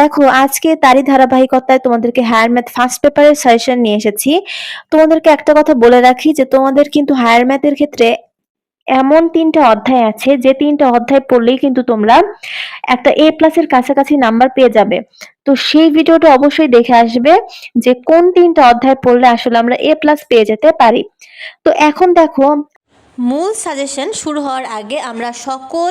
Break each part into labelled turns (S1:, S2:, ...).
S1: দেখো, আজকে তারই ধারাবাহিকতায় তোমাদেরকে হায়ার ম্যাথ ফার্স্ট পেপারের সাজেশন নিয়ে এসেছি। তোমাদেরকে একটা কথা বলে রাখি যে, তোমাদের কিন্তু হায়ার ম্যাথের ক্ষেত্রে এমন তিনটা অধ্যায় আছে, যে তিনটা অধ্যায় পড়লেই কিন্তু তোমরা একটা এ প্লাসের কাছাকাছি নাম্বার পেয়ে যাবে। তো সেই ভিডিওটা অবশ্যই দেখে আসবে যে, কোন তিনটা অধ্যায় পড়লে আসলে আমরা এ প্লাস পেয়ে যেতে পারি। তো এখন দেখো,
S2: মূল সাজেশন শুরু হওয়ার আগে আমরা সকল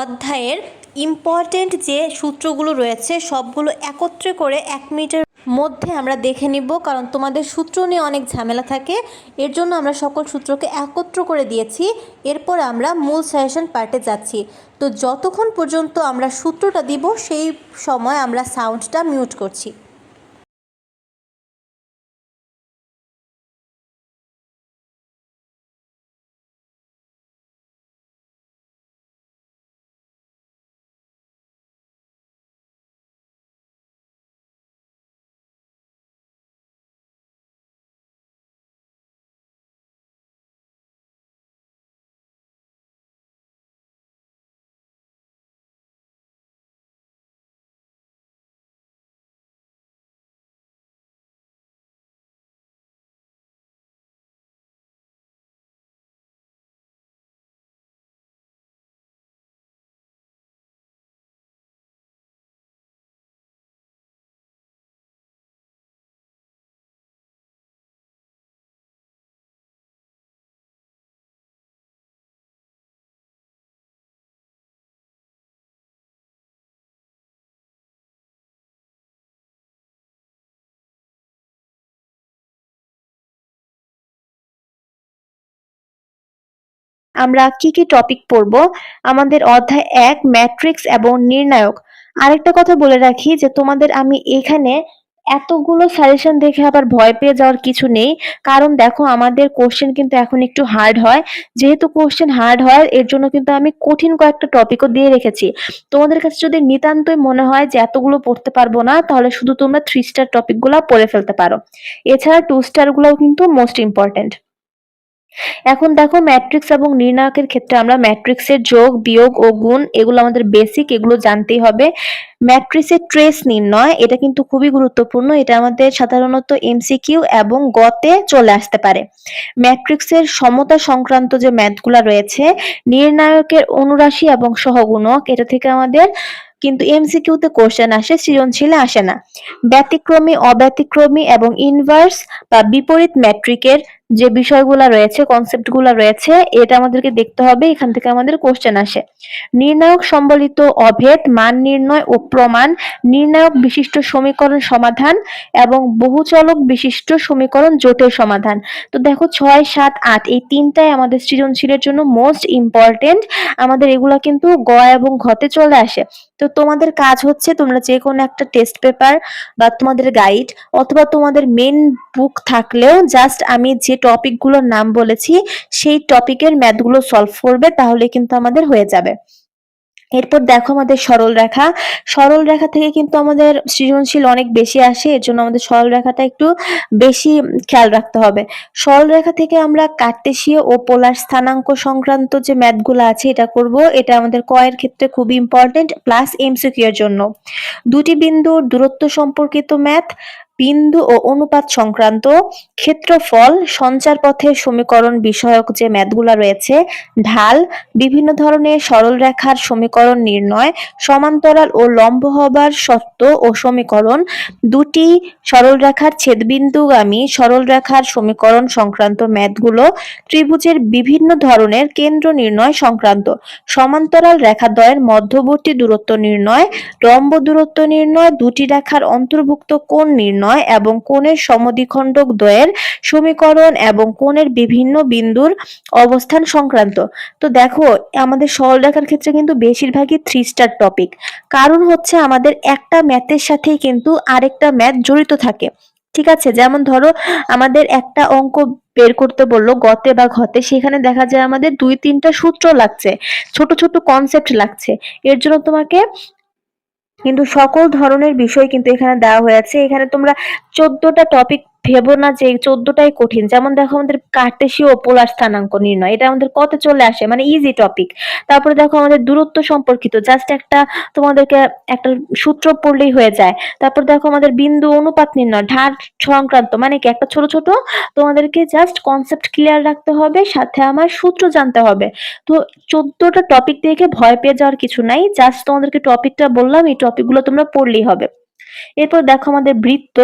S2: অধ্যায়ের ইম্পর্টেন্ট যে সূত্রগুলো রয়েছে, সবগুলো একত্রে করে এক মিনিটের মধ্যে আমরা দেখে নিব, কারণ তোমাদের সূত্র নিয়ে অনেক ঝামেলা থাকে। এর জন্য আমরা সকল সূত্রকে একত্র করে দিয়েছি। এরপর আমরা মূল সাজেশন পার্টে যাচ্ছি। তো যতক্ষণ পর্যন্ত আমরা সূত্রটা দিব, সেই সময় আমরা সাউন্ডটা মিউট করছি।
S1: আমরা কি কি টপিক পড়ব? আমাদের অধ্যায় এক ম্যাট্রিক্স এবং নির্ণায়ক। আরেকটা কথা বলে রাখি যে তোমাদের আমি এখানে এতগুলো সাজেশন দেখে আবার ভয় পেয়ে যাওয়ার কিছু নেই। কারণ দেখো, আমাদের কোশ্চেন কিন্তু এখন একটু হার্ড হয়। যেহেতু কোশ্চেন হার্ড হয়, এর জন্য কিন্তু আমি কঠিন কয়েকটা টপিকও দিয়ে রেখেছি। তোমাদের কাছে যদি নিতান্তই মনে হয় যে এতগুলো পড়তে পারব না, তাহলে শুধু তোমরা থ্রি স্টার টপিকগুলো পড়ে ফেলতে পারো। এছাড়া টু স্টারগুলোও কিন্তু মোস্ট ইম্পর্টেন্ট এখন দেখো ম্যাট্রিক্স এবং নির্ণায়কের ক্ষেত্রে আমরা ম্যাট্রিক্সের যোগ, বিয়োগ ও গুণ, এগুলো আমাদের বেসিক এগুলো জানতেই হবে। ম্যাট্রিক্সের ট্রেস নির্ণয়, এটা কিন্তু খুবই গুরুত্বপূর্ণ। এটা আমাদের সাধারণত এমসিকিউ এবং গতে চলে আসতে পারে। ম্যাট্রিক্সের সমতা সংক্রান্ত যে ম্যাথগুলো রয়েছে, নির্ণায়কের অনুরাশি এবং সহগুণক, এটা থেকে আমাদের কিন্তু এমসিকিউতে কোশ্চেন আসে, সৃজনশীলে আসে না। ব্যতিক্রমী, অব্যতিক্রমী এবং ইনভার্স বা বিপরীত ম্যাট্রিকের যে বিষয়গুলো রয়েছে কনসেপ্টগুলো রয়েছে, এটা আমাদেরকে দেখতে হবে। এখান থেকে আমাদের কোশ্চেন আসে। নির্ণায়ক সম্বলিত অভেদ, মান নির্ণয় ও প্রমাণ, নির্ণায়ক বিশিষ্ট সমীকরণ সমাধান এবং বহুচলক বিশিষ্ট সমীকরণ জোটের সমাধান। তো দেখো, ছয়, সাত, আট, এই তিনটাই আমাদের সৃজনশীলের জন্য মোস্ট ইম্পর্টেন্ট আমাদের এগুলা কিন্তু গ এবং ঘতে চলে আসে। তো তোমাদের কাজ হচ্ছে তোমরা যে কোনো একটা টেস্ট পেপার বা তোমাদের গাইড অথবা তোমাদের মেন বুক থাকলেও জাস্ট আমি যে টপিকগুলোর নাম বলেছি, সেই টপিকের ম্যাথগুলো সলভ করবে, তাহলে কিন্তু আমাদের হয়ে যাবে। এরপর দেখো আমাদের সরল রেখা। সরল রেখা থেকে কিন্তু আমাদের সৃজনশীল অনেক বেশি আসে, এর জন্য আমাদের সরল রেখাটা একটু বেশি খেয়াল রাখতে হবে। সরল রেখা থেকে আমরা কার্টেশীয় ও পোলার স্থানাঙ্ক সংক্রান্ত যে ম্যাথগুলো আছে, এটা করব। এটা আমাদের কয়ের ক্ষেত্রে খুবই ইম্পর্টেন্ট প্লাস এমসিকিউ এর জন্য। দুটি বিন্দুর দূরত্ব সম্পর্কিত ম্যাথ বিন্দু ও অনুপাত সংক্রান্ত ক্ষেত্রফল সঞ্চার পথের সমীকরণ বিষয়ক যে ম্যাথগুলো রয়েছে, ঢাল, বিভিন্ন ধরনের সরল রেখার সমীকরণ নির্ণয়, সমান্তরাল ও লম্ব হবার শর্ত ও সমীকরণ, দুটি সরল রেখার ছেদবিন্দুগামী সরল রেখার সমীকরণ সংক্রান্ত ম্যাথগুলো, ত্রিভুজের বিভিন্ন ধরনের কেন্দ্র নির্ণয় সংক্রান্ত, সমান্তরাল রেখাদ্বয়ের মধ্যবর্তী দূরত্ব নির্ণয়, লম্ব দূরত্ব নির্ণয়, দুটি রেখার অন্তর্ভুক্ত কোণ নির্ণয় এবং কোণের সমদ্বিখণ্ডক দ্বয়ের সমীকরণ এবং কোণের বিভিন্ন বিন্দুর অবস্থান সংক্রান্ত। তো দেখো, আমাদের সরল রেখার ক্ষেত্রে কিন্তু বেশিরভাগই থ্রি স্টার টপিক কারণ হচ্ছে আমাদের একটা ম্যাথের সাথেই কিন্তু আরেকটা ম্যাথ জড়িত থাকে। ঠিক আছে? যেমন ধরো, আমাদের একটা অঙ্ক বের করতে বলল গতে বা ঘতে, সেখানে দেখা যায় আমাদের দুই তিনটা সূত্র লাগছে, ছোট ছোট কনসেপ্ট লাগছে। এর জন্য তোমাকে কিন্তু সকল ধরনের বিষয় কিন্তু এখানে দেওয়া হয়েছে এখানে তোমরা চোদ্দটা টপিক ভেবো না যে চোদ্দটাই কঠিন। যেমন দেখো আমাদের কার্তেশীয় পোলার স্থানাঙ্ক নির্ণয়, এটা আমাদের কত চলে আসে মানে ইজি টপিক তারপরে দেখো আমাদের দূরত্ব সম্পর্কিত জাস্ট একটা তোমাদেরকে একটা সূত্র পড়লেই হয়ে যায়। তারপর দেখো আমাদের বিন্দু অনুপাত নির্ণয়, ঢাল সংক্রান্ত মানে কি একটা ছোট ছোট? তোমাদেরকে জাস্ট কনসেপ্ট ক্লিয়ার রাখতে হবে, সাথে আমার সূত্র জানতে হবে। তো চোদ্দটা টপিক দেখে ভয় পেয়ে যাওয়ার কিছু নাই জাস্ট তোমাদেরকে টপিকটা বললাম, এই টপিকগুলো তোমরা পড়লেই হবে। এরপর দেখো আমাদের বৃত্ত।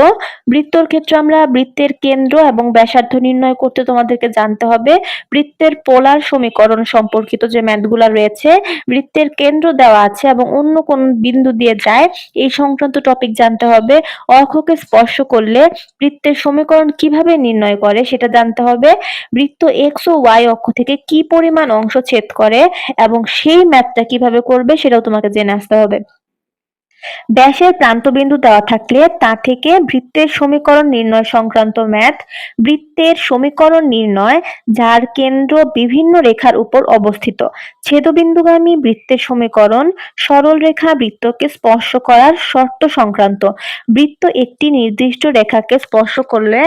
S1: বৃত্তর ক্ষেত্রে আমরা বৃত্তের কেন্দ্র এবং ব্যাসার্ধ নির্ণয় করতে তোমাদেরকে জানতে হবে। বৃত্তের পোলার সমীকরণ সম্পর্কিত যে ম্যাথগুলো রয়েছে, বৃত্তের কেন্দ্র দেওয়া আছে এবং অন্য কোন বিন্দু দিয়ে যায়, এই সংক্রান্ত টপিক জানতে হবে। অক্ষকে স্পর্শ করলে বৃত্তের সমীকরণ কীভাবে নির্ণয় করে সেটা জানতে হবে। বৃত্ত এক্স ও ওয়াই অক্ষ থেকে কি পরিমাণ অংশ ছেদ করে এবং সেই ম্যাথটা কীভাবে করবে সেটাও তোমাকে জেনে আসতে হবে। ব্যাসের প্রান্তবিন্দু দেওয়া থাকলে তা থেকে বৃত্তের সমীকরণ নির্ণয় সংক্রান্ত ম্যাথ, বৃত্তের সমীকরণ নির্ণয়, যার কেন্দ্র বিভিন্ন রেখার উপর অবস্থিত। ছেদবিন্দুগামী বৃত্তের সমীকরণ সরল রেখা বৃত্তকে স্পর্শ করার শর্ত সংক্রান্ত। বৃত্ত একটি নির্দিষ্ট রেখাকে স্পর্শ করলে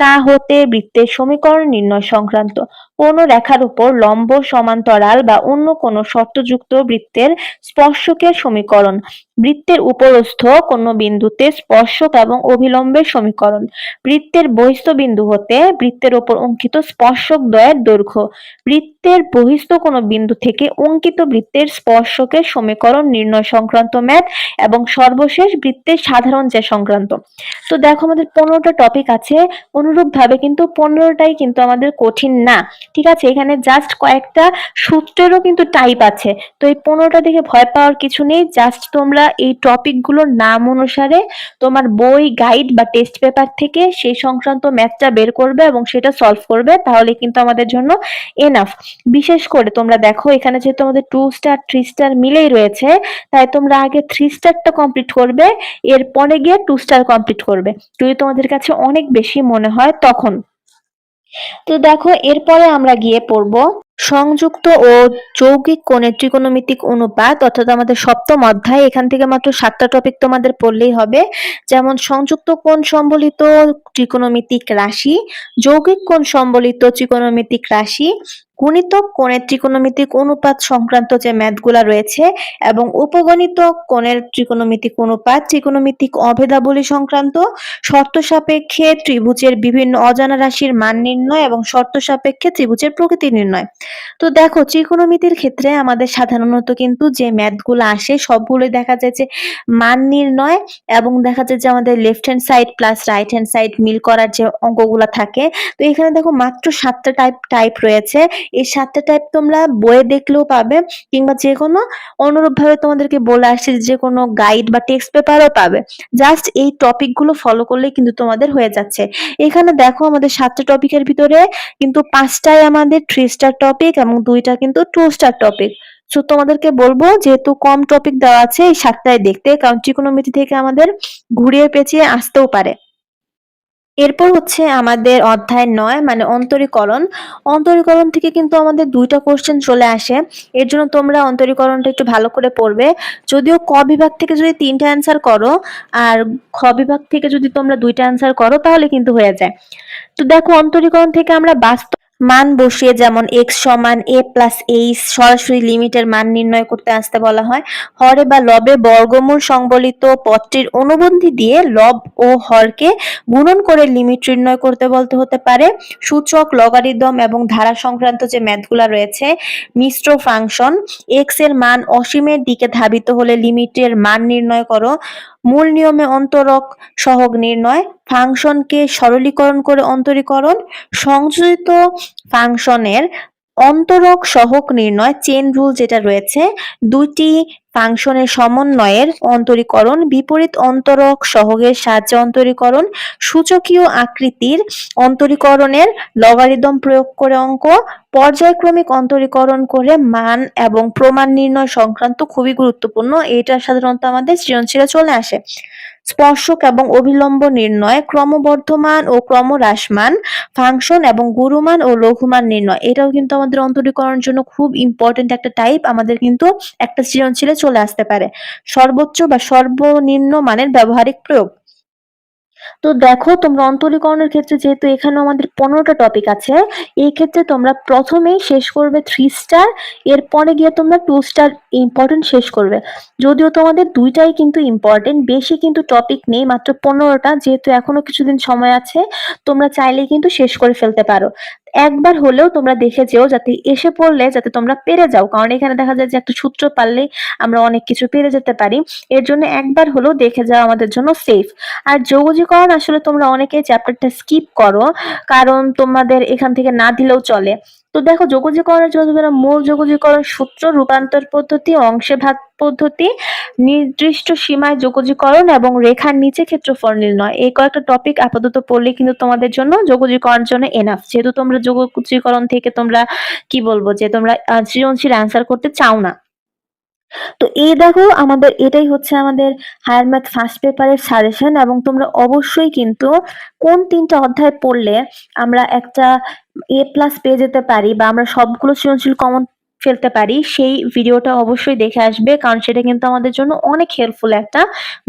S1: তা হতে বৃত্তের সমীকরণ নির্ণয় সংক্রান্ত। কোন রেখার উপর লম্ব, সমান্তরাল বা অন্য কোনো শর্তযুক্ত বৃত্তের স্পর্শকের সমীকরণ। বৃত্তের উপরস্থ কোন বিন্দুতে স্পর্শক এবং অভিলম্বের সমীকরণ। বৃত্তের বহিস্থ বিন্দু হতে বৃত্তের ওপর অঙ্কিত স্পর্শক দ্বয়ের দৈর্ঘ্য। বৃত্তের বহিস্থ কোন বিন্দু থেকে অঙ্কিত বৃত্তের স্পর্শকের সমীকরণ নির্ণয় সংক্রান্ত ম্যাথ এবং সর্বশেষ বৃত্তের সাধারণ যে সংক্রান্ত। তো দেখো আমাদের পনেরোটা টপিক আছে অনুরূপ ভাবে কিন্তু পনেরোটাই কিন্তু আমাদের কঠিন না। ঠিক আছে, এখানে জাস্ট কয়েকটা সূত্রেরও কিন্তু টাইপ আছে। তো এই পনেরোটা দেখে ভয় পাওয়ার কিছু নেই জাস্ট তোমরা এই টপিকগুলোর নাম অনুসারে তোমার বই গাইড বা টেস্ট পেপার থেকে সেই সংক্রান্ত ম্যাথটা বের করবে এবং সেটা সলভ করবে, তাহলে কিন্তু আমাদের জন্য এনাফ বিশেষ করে তোমরা দেখো, এখানে যেহেতু আমাদের টু স্টার থ্রি স্টার মিলেই রয়েছে, তাই তোমরা আগে থ্রি স্টারটা কমপ্লিট করবে, এরপরে গিয়ে টু স্টার কমপ্লিট করবে। যদি তোমাদের কাছে অনেক বেশি মনে হয়, তখন। তো দেখো, এরপরে আমরা গিয়ে পড়ব। সংযুক্ত ও যৌগিক কোণের ত্রিকোণমিতিক অনুপাত, অর্থাৎ আমাদের সপ্তম অধ্যায়, এখান থেকে মাত্র সাতটা টপিক তোমাদের পড়লেই হবে। যেমন, সংযুক্ত কোণ সম্বলিত ত্রিকোণমিতিক রাশি, যৌগিক কোণ সম্বলিত ত্রিকোণমিতিক রাশি গুণিতক কোণের ত্রিকোণমিতিক অনুপাত সংক্রান্ত যে ম্যাথগুলা রয়েছে এবং উপগণিত কোণের ত্রিকোণমিতিক অনুপাত, ত্রিকোণমিতিক অভেদাবলী সংক্রান্ত শর্ত সাপেক্ষে ত্রিভুজের বিভিন্ন অজানা রাশির মান নির্ণয় এবং শর্ত সাপেক্ষে ত্রিভুজের প্রকৃতি নির্ণয়। তো দেখো, ত্রিকোণমিতির ক্ষেত্রে আমাদের সাধারণত কিন্তু যে ম্যাথগুলো আসে সবগুলোই দেখা যায় যে মান নির্ণয় এবং দেখা যায় যে আমাদের left hand side plus right hand side মিল করার যে অঙ্কগুলো থাকে। তো এখানে দেখো মাত্র সাতটা টাইপ টাইপ রয়েছে। এই সাতটা টাইপ তোমরা বইয়ে দেখলেও পাবে কিংবা যে কোনো অনুরূপ ভাবে তোমাদেরকে বলে আসছে যে কোনো গাইড বা টেক্সট পেপারও পাবে। জাস্ট এই টপিকগুলো ফলো করলে কিন্তু তোমাদের হয়ে যাচ্ছে। এখানে দেখো আমাদের সাতটা টপিকের ভিতরে কিন্তু পাঁচটাই আমাদের থ্রি স্টার টপিক এবং দুইটা কিন্তু টু স্টার টপিক সো তোমাদেরকে বলব যেহেতু কম টপিক দেওয়া আছে, এই সাতটায় দেখতে, কারণ ত্রিকোণমিতি থেকে আমাদের ঘুরিয়ে পেঁচিয়ে আসতেও পারে। এরপর হচ্ছে আমাদের অধ্যায় নয় মানে অন্তরীকরণ। অন্তরীকরণ থেকে কিন্তু আমাদের দুইটা কোশ্চেন চলে আসে। এর জন্য তোমরা অন্তরীকরণটা একটু ভালো করে পড়বে। যদিও ক বিভাগ থেকে যদি তিনটা অ্যান্সার করো, আর খ বিভাগ থেকে যদি তোমরা দুইটা অ্যান্সার করো, তাহলে কিন্তু হয়ে যায়। তো দেখো, অন্তরীকরণ থেকে আমরা বাস্তব মান বসিয়ে যেমন এক্স সমান এ প্লাস এইচ সরাসরি লিমিটের মান নির্ণয় করতে আসতে বলা হয়। হরে বা লবে বর্গমূল সংবলিত পদটির অনুবন্ধী দিয়ে লব ও হরকে গুণন করে লিমিট নির্ণয় করতে বলতে হতে পারে। সূচক, লগারিদম এবং ধারা সংক্রান্ত যে ম্যাথগুলা রয়েছে, মিশ্র ফাংশন এক্সের মান অসীমের দিকে ধাবিত হলে লিমিটের মান নির্ণয় করো। মূল নিয়মে অন্তরক সহগ নির্ণয়, ফাংশনকে সরলীকরণ করে অন্তরীকরণ, সংযোজিত ফাংশনের অন্তরক সহক নির্ণয় চেন রুল যেটা রয়েছে, দুইটি ফাংশনের সমন্বয়ের অন্তরীকরণ, বিপরীত অন্তরক সহগের সাহায্যে অন্তরীকরণ, সূচকীয় আকৃতির অন্তরীকরণের লগারিদম প্রয়োগ করে অঙ্ক, পর্যায়ক্রমিক অন্তরীকরণ করে মান এবং প্রমাণ নির্ণয় সংক্রান্ত খুবই গুরুত্বপূর্ণ। এটা সাধারণত আমাদের সৃজনশীলে চলে আসে। স্পর্শক এবং অভিলম্ব নির্ণয়, ক্রমবর্ধমান ও ক্রমহ্রাসমান ফাংশন এবং গুরুমান ও লঘুমান নির্ণয়। এটাও কিন্তু আমাদের অন্তরীকরণের জন্য খুব ইম্পর্টেন্ট একটা টাইপ আমাদের কিন্তু একটা সৃজনশীলে চলে আসতে পারে। সর্বোচ্চ বা সর্বনিম্ন মানের ব্যবহারিক প্রয়োগ। তো দেখো, তোমরা অন্তরীকরণের ক্ষেত্রে যেহেতু এখানে আমাদের পনেরোটা টপিক আছে, এই ক্ষেত্রে তোমরা প্রথমেই শেষ করবে থ্রি স্টার এরপরে গিয়ে তোমরা টু স্টার ইম্পর্টেন্ট শেষ করবে। যদিও তোমাদের দুইটাই কিন্তু ইম্পর্টেন্ট বেশি কিন্তু টপিক নেই, মাত্র পনেরোটা, যেহেতু এখনও কিছুদিন সময় আছে, তোমরা চাইলেই কিন্তু শেষ করে ফেলতে পারো। একবার হলেও তোমরা দেখে যেও যাতে এসে পড়লে যাতে তোমরা পেরে যাও। কারণ এখানে দেখা যায় যে একটা সূত্র পারলে আমরা অনেক কিছু পেরে যেতে পারি। এর জন্য একবার হলেও দেখে যাও আমাদের জন্য সেফ আর যৌগজীকরণ আসলে তোমরা অনেকে চ্যাপ্টারটা স্কিপ করো। কারণ তোমাদের এখান থেকে না দিলেও চলে। তো দেখো যোগজীকরণের জন্য তোমরা মূল যোগজীকরণ সূত্র, রূপান্তর পদ্ধতি অংশে ভাগ পদ্ধতি, নির্দিষ্ট সীমায় যোগজীকরণ এবং রেখার নিচে ক্ষেত্রফল নির্ণয়। এই কয়েকটা টপিক আপাতত পড়লে কিন্তু তোমাদের জন্য যোগজীকরণের জন্য এনাফ যেহেতু তোমরা যোগজীকরণ থেকে তোমরা কি বলব, যে তোমরা সৃজনশীল অ্যান্সার করতে চাও না। তো এই দেখো, আমাদের এটাই হচ্ছে আমাদের হায়ার ম্যাথ ফার্স্ট পেপারের সাজেশন এবং তোমরা অবশ্যই কিন্তু কোন তিনটা অধ্যায় পড়লে আমরা একটা এ প্লাস পেয়ে যেতে পারি বা আমরা সবগুলো সৃজনশীল কমন ফেলতে পারি, সেই ভিডিওটা অবশ্যই দেখে আসবে কারণ সেটা কিন্তু আমাদের জন্য অনেক হেল্পফুল একটা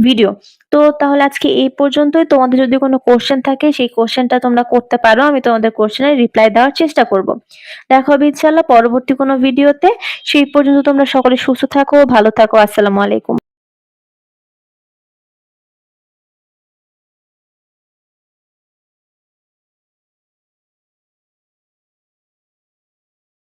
S1: ভিডিও তো তাহলে আজকে এই পর্যন্তই। তোমাদের যদি কোনো কোশ্চেন থাকে, সেই কোশ্চেনটা তোমরা করতে পারো। আমি তোমাদের কোশ্চেনের রিপ্লাই দেওয়ার চেষ্টা করব। দেখা হবে ইনশাল্লাহ পরবর্তী কোনো ভিডিওতে সেই পর্যন্ত তোমরা সকলে সুস্থ থাকো, ভালো থাকো। আসসালামু আলাইকুম।